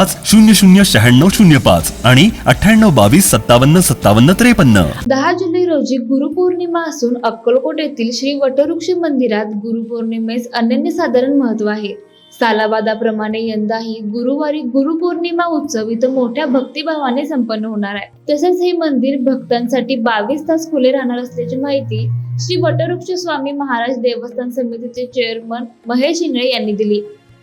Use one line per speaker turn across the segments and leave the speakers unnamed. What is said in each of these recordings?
पाच शून्य शून्य शहाण्णव शून्य पाच आणि अठ्ठ्याण्णव बावीस सत्तावन्न सत्तावन्न त्रेपन्न.
दहा जुलै रोजी गुरुपौर्णिमा असून अक्कलकोट येथील श्री वटवृक्ष मंदिरात गुरुपौर्णिमेस अनन्यसाधारण महत्त्व आहे. सालाबादाप्रमाणे यंदाही गुरुवारी गुरुपौर्णिमा उत्सव इथं मोठ्या भक्तिभावाने संपन्न होणार आहे. तसेच हे मंदिर भक्तांसाठी बावीस तास खुले राहणार असल्याची माहिती श्री वटवृक्ष स्वामी महाराज देवस्थान समितीचे चेअरमन महेश इंगळे यांनी दिली.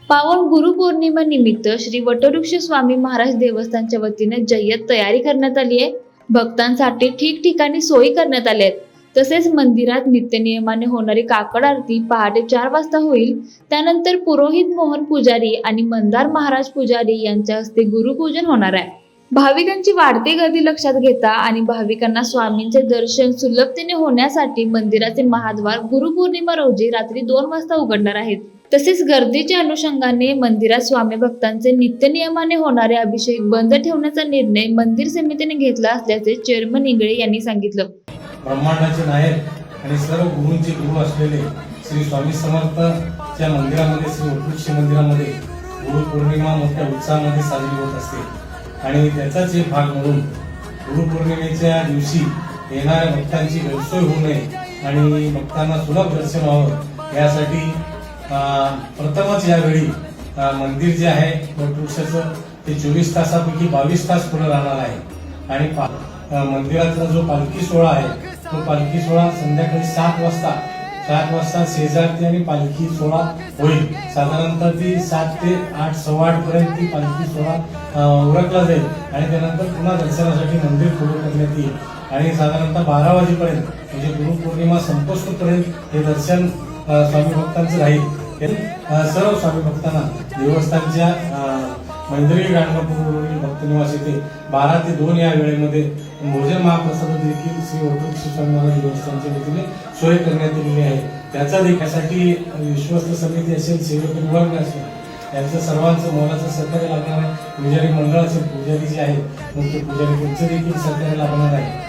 पावन गुरुपौर्णिमा निमित्त श्री वटवृक्ष स्वामी महाराज देवस्थानच्या वतीने जय्यत तयारी करण्यात आली आहे. भक्तांसाठी ठिकठिकाणी सोयी करण्यात आल्या आहेत. तसेच मंदिरात नित्यनियमाने होणारी काकड आरती पहाटे चार वाजता होईल. त्यानंतर पुरोहित मोहन पुजारी आणि मंदार महाराज पुजारी यांच्या हस्ते गुरुपूजन होणार आहे. भाविकांची वाढती गर्दी लक्षात घेता आणि भाविकांना स्वामींचे दर्शन सुलभतेने होण्यासाठी मंदिराचे महाद्वार गुरुपौर्णिमा रोजी रात्री दोन वाजता उघडणार आहेत. तसेच गर्दीच्या अनुषंगाने मंदिरात स्वामी भक्तांचे नित्यनियमाने होणारे अभिषेक बंद ठेवण्याचा निर्णय मंदिर समितीने घेतला असल्याचे चेअरमन इंगळे यांनी सांगितलं.
ब्रह्मांडाचे नायक आणि सर्व गुरूंचे गुरु असलेले श्री स्वामी समर्थच्या मंदिरामध्ये श्री उत्कृष्ट मंदिरामध्ये गुरु पौर्णिमा मोठ्या उत्साहामध्ये साजरी होत असते. आणि त्याचाच एक भाग म्हणून गुरु पौर्णिमेच्या दिवशी येणाऱ्या भक्तांची गैरसोय होऊ नये आणि भक्तांना सुलभ दर्शन व्हावं यासाठी प्रथमच यावेळी मंदिर जे आहे वटवृक्षाचं ते चोवीस तासापैकी बावीस तास खुलं राहणार आहे. आणि पा- मंदिरातला जो पालखी सोहळा आहे तो पालखी सोहळा संध्याकाळी सात वाजता सात वाजता शेजारती आणि पालखी सोहळा होईल. साधारणतः ती सात ते आठ सव्वा आठ पर्यंत ती पालखी सोहळा उरकला जाईल. आणि त्यानंतर पुन्हा दर्शनासाठी मंदिर खुलं करण्यात येईल. आणि साधारणतः बारा वाजेपर्यंत म्हणजे गुरुपौर्णिमा संपोष्टपर्यंत हे दर्शन स्वामी भक्तांचं राहील सर्व स्वामी भक्तांना देवस्थानच्या मंदिरी गाणगापूरवरील भक्तनिवास येथे बारा ते दोन या वेळेमध्ये भोजन महाप्रसाद देखील श्री वटवृक्ष स्वामी महाराज देवस्थानच्या वतीने सोय करण्यात आलेली आहे. त्याचा देखण्यासाठी विश्वस्त समिती असेल सेवक विभाग असेल यांचं सर्वांचं मोलाचं सहकार्य लागणार आहे. पुजारी मंडळ असेल पुजारी जे आहेत मुख्य पुजारी त्यांचं देखील सहकार्य लागणार आहे.